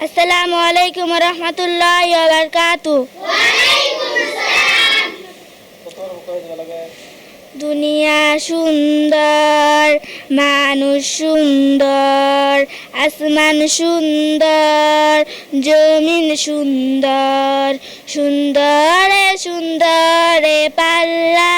আসসালামু আলাইকুম রহমতুল্লাহ বারকাতু দুনিয়া সুন্দর, মানুষ সুন্দর, আসমান সুন্দর, জমিন সুন্দর, সুন্দরে সুন্দরে পাল্লা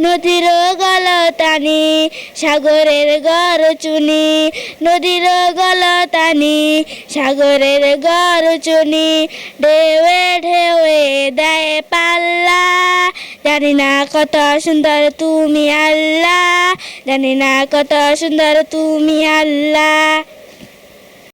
নদীর গল গলতানি, সাগরের গড় চুনি। নদীর গল গলতানি, সাগরের গড় চুনি। ঢেউয়ে ঢেউয়ে দেয় পাল্লা। জানি না কত সুন্দর তুমি আল্লাহ, জানি না কত সুন্দর তুমি আল্লাহ।